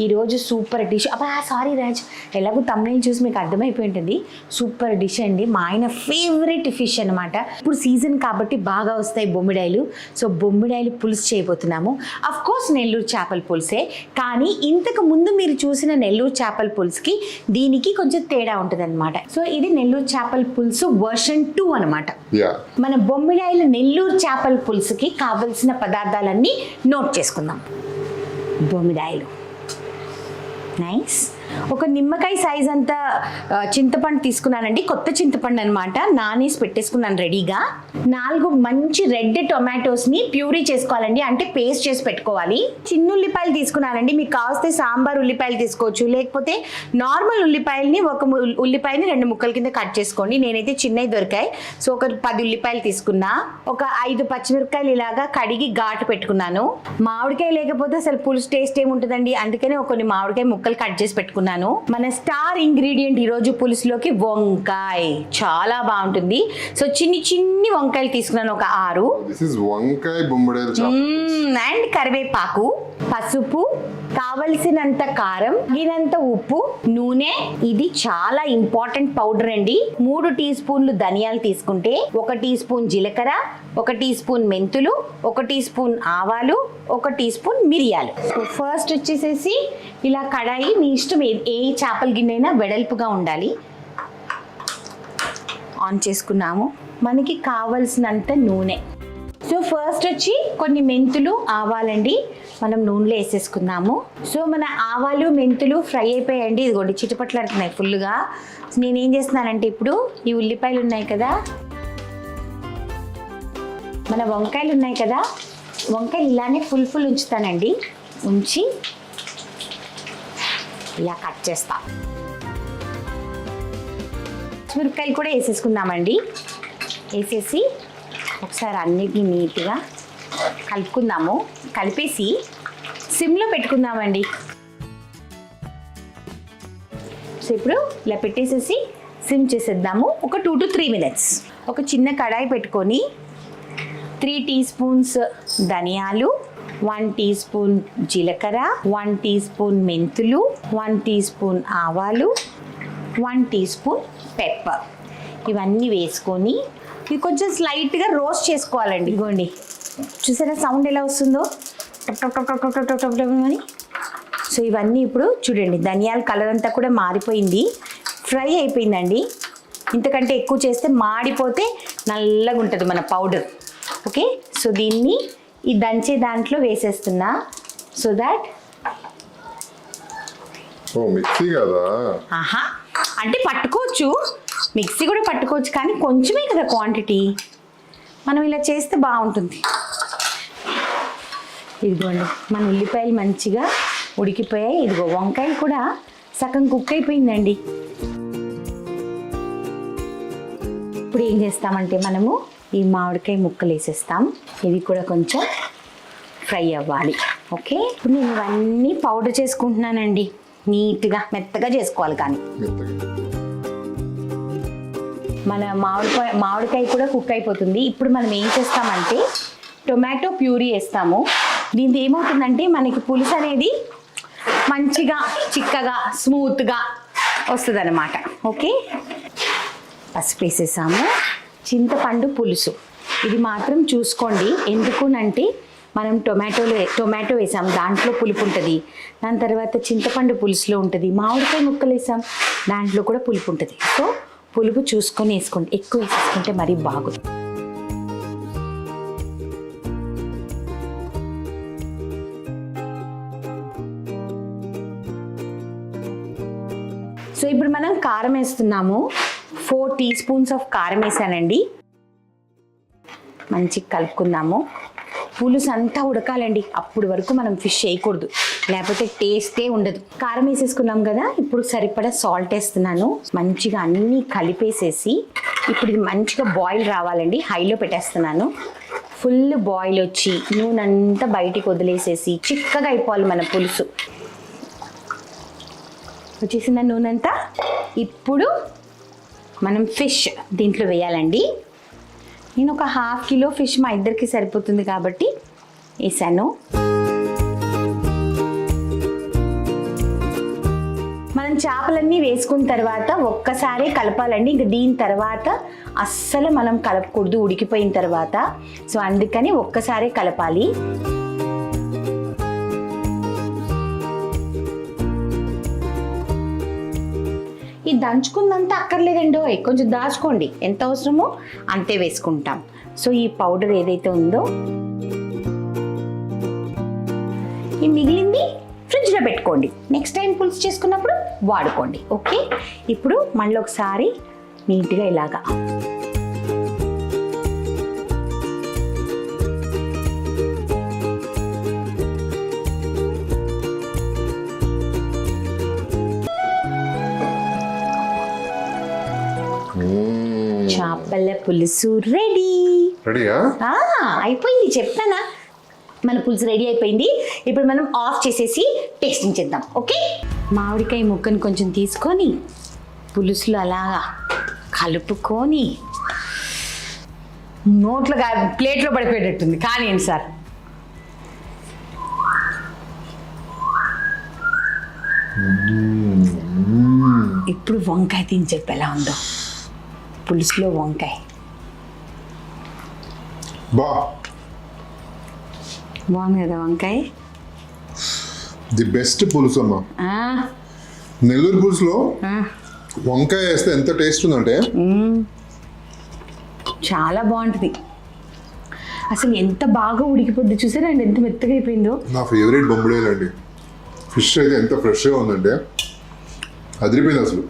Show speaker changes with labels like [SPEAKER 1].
[SPEAKER 1] ఈరోజు super dish. అబ్బా sorry Raj. ఎలాగో తమిళ చూసి మీకు అర్థమైపోయి ఉంటుంది. సూపర్ డిష్ అండి. మా ఆయన ఫేవరెట్ ఫిష్ అనమాట ఇప్పుడు సీజన్ కాబట్టి బాగా వస్తాయి బొమ్మిడాయిలు. సో బొమ్మిడాయిలు పులుసు చేయబోతున్నాము. అఫ్ కోర్స్ నెల్లూరు చేపల పులుసే. కానీ ఇంతకు ముందు మీరు చూసిన నెల్లూరు చేపల పులుసుకి దీనికి కొంచెం తేడా ఉంటుంది అనమాట సో ఇది నెల్లూరు చేపల పులుసు వర్షన్ టూ అనమాట మన బొమ్మిడాయిల నెల్లూరు చేపల పులుసుకి కావలసిన పదార్థాలన్నీ నోట్ చేసుకుందాం. బొమ్మిడాయిలు. Nice. ఒక నిమ్మకాయ సైజ్ అంత చింతపండు తీసుకున్నానండి. కొత్త చింతపండు అనమాట నానేసి పెట్టేసుకున్నాను రెడీగా నాలుగు మంచి రెడ్ టొమాటోస్ని ప్యూరీ చేసుకోవాలండి. అంటే పేస్ట్ చేసి పెట్టుకోవాలి. చిన్న ఉల్లిపాయలు తీసుకున్నానండి. మీకు కావస్తే సాంబార్ ఉల్లిపాయలు తీసుకోవచ్చు. లేకపోతే నార్మల్ ఉల్లిపాయలని ఒక ఉల్లిపాయని రెండు ముక్కల కింద కట్ చేసుకోండి. నేనైతే చిన్నవి దొరికాయి. సో ఒక పది ఉల్లిపాయలు తీసుకున్నా. ఒక ఐదు పచ్చిమిరపకాయలు ఇలాగా కడిగి ఘాటు పెట్టుకున్నాను. మామిడికాయ లేకపోతే అసలు పులుసు టేస్ట్ ఏముంటుందండి? అందుకనే కొన్ని మామిడికాయ ముక్కలు కట్ చేసి పెట్టుకున్నాను మన స్టార్ ఇంగ్రీడియంట్ ఈరోజు పులుసులోకి వంకాయ. చాలా బాగుంటుంది. సో చిన్ని చిన్ని వంకాయలు తీసుకున్నాను ఒక ఆరు.
[SPEAKER 2] వంకాయ
[SPEAKER 1] అండ్ కరివేపాకు పసుపు కావలసినంత కారం తగినంత ఉప్పు నూనె. ఇది చాలా ఇంపార్టెంట్ పౌడర్ అండి. మూడు టీ స్పూన్లు ధనియాలు తీసుకుంటే ఒక టీ స్పూన్ జీలకర్ర ఒక టీ స్పూన్ మెంతులు ఒక టీ స్పూన్ ఆవాలు ఒక టీ స్పూన్ మిరియాలు. సో ఫస్ట్ వచ్చేసేసి ఇలా కడాయి మీ ఇష్టం ఏ ఏ చేపల గిన్నె అయినా వెడల్పుగా ఉండాలి. ఆన్ చేసుకున్నాము. మనకి కావలసినంత నూనె. సో ఫస్ట్ వచ్చి కొన్ని మెంతులు ఆవాలండి. మనం నూనెలో వేసేసుకుందాము. సో మన ఆవాలు మెంతులు ఫ్రై అయిపోయాయండి. ఇదిగోండి చిటపట్లాడుతున్నాయి ఫుల్గా నేనేం చేస్తున్నానంటే ఇప్పుడు ఈ ఉల్లిపాయలు ఉన్నాయి కదా. మన వంకాయలు ఉన్నాయి కదా. వంకాయలు ఇలానే ఫుల్ ఫుల్ ఉంచుతానండి. ఉంచి ఇలా కట్ చేస్తా. మిరపకాయలు కూడా వేసేసుకుందామండి. వేసేసి ఒకసారి అన్నిటిని నీట్గా కలుపుకుందాము. కలిపేసి సిమ్లో పెట్టుకుందామండి. సో ఇప్పుడు ఇలా పెట్టేసేసి సిమ్ చేసేద్దాము. ఒక టూ టు త్రీ మినిట్స్. ఒక చిన్న కడాయి పెట్టుకొని త్రీ టీ స్పూన్స్ ధనియాలు వన్ టీ స్పూన్ జీలకర్ర వన్ టీ స్పూన్ మెంతులు వన్ టీ స్పూన్ ఆవాలు వన్ టీ స్పూన్ పెప్పర్. ఇవన్నీ వేసుకొని ఇది కొంచెం స్లైట్గా రోస్ట్ చేసుకోవాలండి. ఇగోండి చూసారా సౌండ్ ఎలా వస్తుందో? అని. సో ఇవన్నీ ఇప్పుడు చూడండి ధనియాల కలర్ అంతా కూడా మారిపోయింది. ఫ్రై అయిపోయిందండి. ఇంతకంటే ఎక్కువ చేస్తే మాడిపోతే నల్లగా ఉంటుంది మన పౌడర్ ఓకే సో దీన్ని ఈ దంచే దాంట్లో వేసేస్తున్నా. సో దాట్
[SPEAKER 2] మిక్సీ కదా?
[SPEAKER 1] ఆహా! అంటే పట్టుకోవచ్చు. మిక్సీ కూడా పట్టుకోవచ్చు కానీ కొంచెమే కదా క్వాంటిటీ. మనం ఇలా చేస్తే బాగుంటుంది. ఇదిగోండి మన ఉల్లిపాయలు మంచిగా ఉడికిపోయాయి. ఇదిగో వంకాయలు కూడా సగం కుక్ అయిపోయిందండి. ఇప్పుడు ఏం చేస్తామంటే మనము ఈ మామిడికాయ ముక్కలు వేసేస్తాం. ఇది కూడా కొంచెం ఫ్రై అవ్వాలి. ఓకే? ఇప్పుడు నేను ఇవన్నీ పౌడర్ చేసుకుంటున్నానండి. నీట్గా మెత్తగా చేసుకోవాలి కానీ. మన మామిడికాయ మామిడికాయ కూడా కుక్ అయిపోతుంది. ఇప్పుడు మనం ఏం చేస్తామంటే టొమాటో ప్యూరీ వేస్తాము. దీంతో ఏమవుతుందంటే మనకి పులుసు అనేది మంచిగా చిక్కగా స్మూత్గా వస్తుంది అనమాట ఓకే? పసుపు వేసేసాము. చింతపండు పులుసు. ఇది మాత్రం చూసుకోండి. ఎందుకునంటే మనం టొమాటోలో టొమాటో వేసాం. దాంట్లో పులుపు ఉంటుంది. దాని తర్వాత చింతపండు పులుసులో ఉంటుంది. మామిడికాయ ముక్కలు వేసాం. దాంట్లో కూడా పులుపు ఉంటుంది. సో పులుపు చూసుకొని వేసుకోండి. ఎక్కువ వేసేసుకుంటే మరీ బాగుంది. సో ఇప్పుడు మనం కారం వేస్తున్నాము. ఫోర్ టీ స్పూన్స్ ఆఫ్ కారం వేసానండి. మంచిగా కలుపుకుందాము. పులుసు అంతా ఉడకాలండి. అప్పుడు వరకు మనం ఫిష్ వేయకూడదు లేకపోతే టేస్టే ఉండదు. కారం వేసేసుకున్నాం కదా ఇప్పుడు సరిపడా సాల్ట్ వేస్తున్నాను. మంచిగా అన్నీ కలిపేసేసి ఇప్పుడు ఇది మంచిగా బాయిల్ రావాలండి. హైలో పెట్టేస్తున్నాను. ఫుల్ బాయిల్ వచ్చి నూనె అంతా బయటికి వదిలేసేసి చిక్కగా అయిపోవాలి మన పులుసు. వచ్చేసిన నూనె అంతా ఇప్పుడు మనం ఫిష్ దీంట్లో వేయాలండి. నేను ఒక హాఫ్ కిలో ఫిష్ మా ఇద్దరికి సరిపోతుంది కాబట్టి వేసాను. మనం చేపలన్నీ వేసుకున్న తర్వాత ఒక్కసారి కలపాలండి. ఇంక దీని తర్వాత అస్సలు మనం కలపకూడదు ఉడికిపోయిన తర్వాత. సో అందుకని ఒక్కసారే కలపాలి. ఈ దంచుకుందంతా అక్కర్లేదండి? కొంచెం దాచుకోండి. ఎంత అవసరమో అంతే వేసుకుంటాం. సో ఈ పౌడర్ ఏదైతే ఉందో ఈ మిగిలింది ఫ్రిడ్జ్లో పెట్టుకోండి. నెక్స్ట్ టైం పులుసు చేసుకున్నప్పుడు వాడుకోండి. ఓకే? ఇప్పుడు మళ్ళీ ఒకసారి నీట్గా ఇలాగా చేపల పులుసు రెడీ.
[SPEAKER 2] రెడీయా?
[SPEAKER 1] అయిపోయింది చెప్పానా? మన పులుసు రెడీ అయిపోయింది. ఇప్పుడు మనం ఆఫ్ చేసేసి టేస్టింగ్ చేద్దాం ఓకే? మామిడికాయ ముక్కను కొంచెం తీసుకొని పులుసులో అలాగా కలుపుకొని నోట్లో కా- ప్లేట్లో పడిపోయేటట్టుంది. కానివ్వండి సార్. ఇప్పుడు వంకాయ తిని చెప్పి ఎలా ఉందో. పులుసులో వంకాయ.
[SPEAKER 2] బా.
[SPEAKER 1] బాగుంది కదా వంకాయ?
[SPEAKER 2] ది బెస్ట్ పులుసు అమ్మా. నెల్లూరు పులుసులో. వంకాయ వేస్తే ఎంత టేస్ట్ ఉందంటే?
[SPEAKER 1] చాలా బాగుంటుంది. అసలు ఎంత బాగా ఉడికిపోద్ది చూసారండి ఎంత మెత్తగా అయిపోయిందో.
[SPEAKER 2] నా ఫేవరెట్ బొమ్మడేలండి ఫిష్ అయితే ఎంత ఫ్రెష్గా ఉందంటే అదిరిపోయింది అసలు.